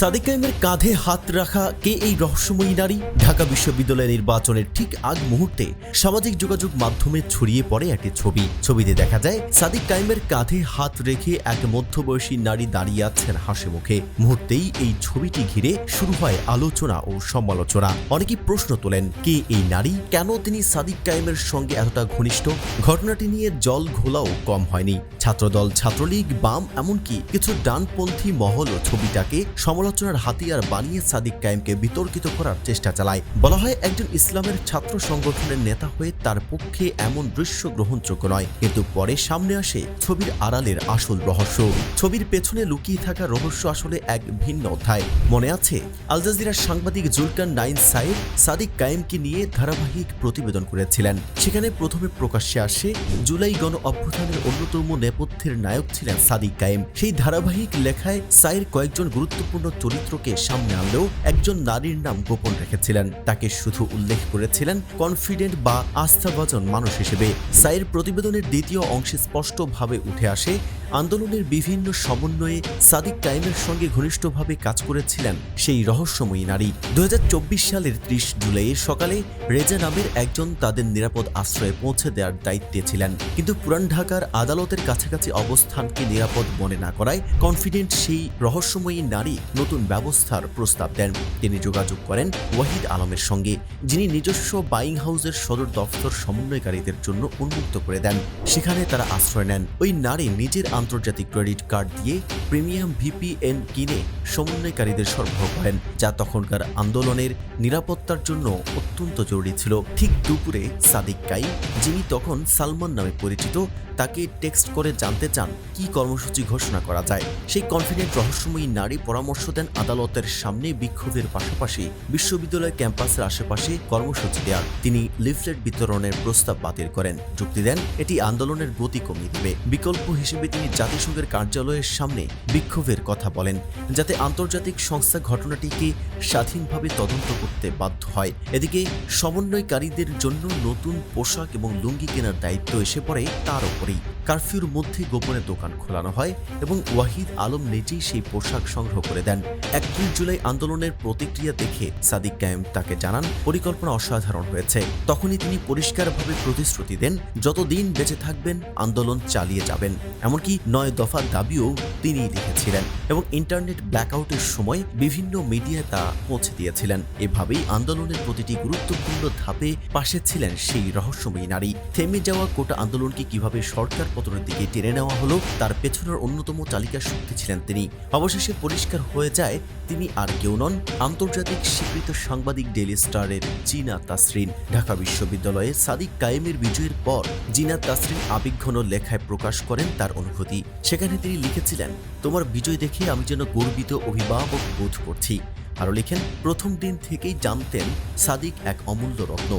সাদিক কাইমের কাঁধে হাত রাখা কে এই রহস্যময়ী নারী? ঢাকা বিশ্ববিদ্যালয় নির্বাচনের ঠিক আগ মুহূর্তে সামাজিক যোগাযোগ মাধ্যমে ছড়িয়ে পড়ে একটি ছবি। ছবিতে দেখা যায় সাদিক কাইমের কাঁধে হাত রেখে এক মধ্যবয়সী নারী দাঁড়িয়ে আছেন হাসি মুখে। মুহূর্তেই এই ছবিটি ঘিরে শুরু হয় আলোচনা ও সমালোচনা। অনেকেই প্রশ্ন তোলেন, কে এই নারী? কেন তিনি সাদিক কাইমের সঙ্গে এতটা ঘনিষ্ঠ? ঘটনাটি নিয়ে জল ঘোলাও কম হয়নি। ছাত্রদল, ছাত্রলীগ, বাম, এমনকি কিছু ডানপন্থী মহলও ছবিটাকে সমালোচনার হাতিয়ার বানিয়ে সাদিক কায়েমকে বিতর্কিত করার চেষ্টা চালায়। বলা হয়, একজন ইসলামের ছাত্র সংগঠনের নেতা হয়ে তার পক্ষে এমন দৃশ্য গ্রহণযোগ্য নয়, কিন্তু পরে সামনে আসে ছবির আড়ালের আসল রহস্য। ছবির পেছনে লুকিয়ে থাকা রহস্য আসলে এক ভিন্ন অধ্যায়। মনে আছে, আল জাজিরার সাংবাদিক জুলকান নাইন সাইদ সাদিক কায়েমকে নিয়ে ধারাবাহিক প্রতিবেদন করেছিলেন। সেখানে প্রথমে প্রকাশ্যে আসে, জুলাই গণ অভ্যুত্থানের অন্যতম নেপথ্যের নায়ক ছিলেন সাদিক কায়েম। সেই ধারাবাহিক লেখায় সাইর কয়েকজন গুরুত্বপূর্ণ চরিত্রকে সামনে আনলেও একজন নারীর নাম গোপন রেখেছিলেন। তাকে শুধু উল্লেখ করেছিলেন কনফিডেন্ট বা আস্থাভাজন মানুষ হিসেবে। সাইয়ের প্রতিবেদনের দ্বিতীয় অংশে স্পষ্টভাবে উঠে আসে আন্দোলনের বিভিন্ন সমন্বয়ে সাদিক টাইমের সঙ্গে ঘনিষ্ঠভাবে কাজ করেছিলেন সেই রহস্যময়ী নারী। দুই হাজার চব্বিশ সালের ত্রিশ জুলাইয়ের সকালে রেজা নামের একজন তাদের নিরাপদ আশ্রয়ে পৌঁছে দেওয়ার দায়িত্বে ছিলেন। কিন্তু পুরান ঢাকার আদালতের কাছাকাছি অবস্থানকে নিরাপদ মনে না করায় কনফিডেন্ট সেই রহস্যময়ী নারী নতুন ব্যবস্থার প্রস্তাব দেন। তিনি যোগাযোগ করেন ওয়াহিদ আলমের সঙ্গে, যিনি নিজস্ব বাইং হাউসের সদর দফতর সমন্বয়কারীদের জন্য উন্মুক্ত করে দেন। সেখানে তারা আশ্রয় নেন। ওই নারী নিজের আন্তর্জাতিক ক্রেডিট কার্ড দিয়ে প্রিমিয়াম ভিপিএন কিনে সমন্বয়কারীদের সরবরাহ করেন, যা তখনকার আন্দোলনের নিরাপত্তার জন্য অত্যন্ত জরুরি ছিল। ঠিক দুপুরে সাদিক কাই, যিনি তখন সালমান নামে পরিচিত, তাকে টেক্সট করে জানতে চান কি কর্মসূচি ঘোষণা করা যায়। সেই কনফিডেন্ট রহস্যময়ী নারী পরামর্শ দেন আদালতের সামনে বিক্ষোভের পাশাপাশি বিশ্ববিদ্যালয় ক্যাম্পাসের আশেপাশে কর্মসূচি দেওয়ার তিনি লিফলেট বিতরণের প্রস্তাব বাতিল করেন। যুক্তি দেন, এটি আন্দোলনের গতি কমিয়ে দেবে। বিকল্প হিসেবে তিনি জাতিসংঘের কার্যালয়ের সামনে বিক্ষোভের কথা বলেন, যাতে আন্তর্জাতিক সংস্থা ঘটনাটিকে স্বাধীনভাবে তদন্ত করতে বাধ্য হয়। এদিকে, সমন্বয়কারীদের জন্য নতুন পোশাক এবং লুঙ্গি কেনার দায়িত্ব এসে পড়ে তার উপরেই। কারফিউর মধ্যে গোপনে দোকান খোলানো হয় এবং ওয়াহিদ আলম নিজেই সেই পোশাক সংগ্রহ করে দেন। একত্রিশ জুলাই আন্দোলনের প্রতিক্রিয়া দেখে সাদিক কায়েম তাকে জানান, পরিকল্পনা অসাধারণ হয়েছে। তখনই তিনি পরিষ্কারভাবে প্রতিশ্রুতি দেন, যতদিন বেঁচে থাকবেন, আন্দোলন চালিয়ে যাবেন। এমনকি নয় দফা দাবিও তিনি লিখেছিলেন এবং ইন্টারনেট ব্ল্যাকআউটের সময় বিভিন্ন মিডিয়ায় তা পৌঁছে দিয়েছিলেন। এভাবেই আন্দোলনের প্রতিটি গুরুত্বপূর্ণ ধাপে পাশে ছিলেন সেই রহস্যময়ী নারী। থেমে যাওয়া কোটা আন্দোলনকে কীভাবে সরকার পতনের দিকে টেনে নেওয়া হলো। তার পেছনের অন্যতম চালিকা শক্তি ছিলেন তিনি। অবশেষে পরিষ্কার হয়ে যায়, তিনি আর কেউ নন, আন্তর্জাতিক স্বীকৃত সাংবাদিক ডেলি স্টারের জিনা তাসরিন। ঢাকা বিশ্ববিদ্যালয়ে সাদিক কায়েমের বিজয়ের পর জিনা তাসরিন আবেগঘন লেখায় প্রকাশ করেন তার অনুভূতি। সেখানে তিনি লিখেছিলেন, তোমার বিজয় দেখে আমি যেন গর্বিত, অভিভাবক বোধ করছি। আরও লিখেন, প্রথম দিন থেকেই জানতেন সাদিক এক অমূল্য রত্ন।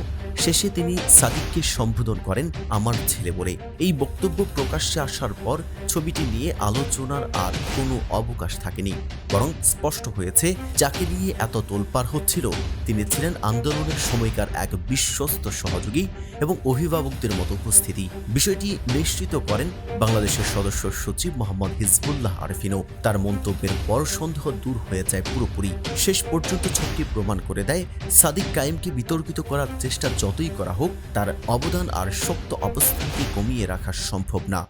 শেষে তিনি সাদিককে সম্বোধন করেন, আমার ছেলে বলে। এই বক্তব্য প্রকাশ্যে আসার পর ছবিটি নিয়ে আলোচনার আর কোনো অবকাশ থাকেনি। বরং স্পষ্ট হয়েছে, যাকে নিয়ে এত তোলপাড় হচ্ছিল, তিনি ছিলেন আন্দোলনের সময়কার এক বিশ্বস্ত সহযোগী এবং অভিভাবকদের মতো উপস্থিতি। বিষয়টি নিশ্চিত করেন বাংলাদেশের সদস্য সচিব মোহাম্মদ হিজবুল্লাহ আরফিনও। তার মন্তব্যের পর সন্দেহ দূর হয়ে যায় পুরোপুরি। শেষ পর্যন্ত ছবিটি প্রমাণ করে দেয়, সাদিক কায়েমকে বিতর্কিত করার চেষ্টা যতই করা হোক, তার অবদান আর শক্ত অবস্থানকে কমিয়ে রাখা সম্ভব না।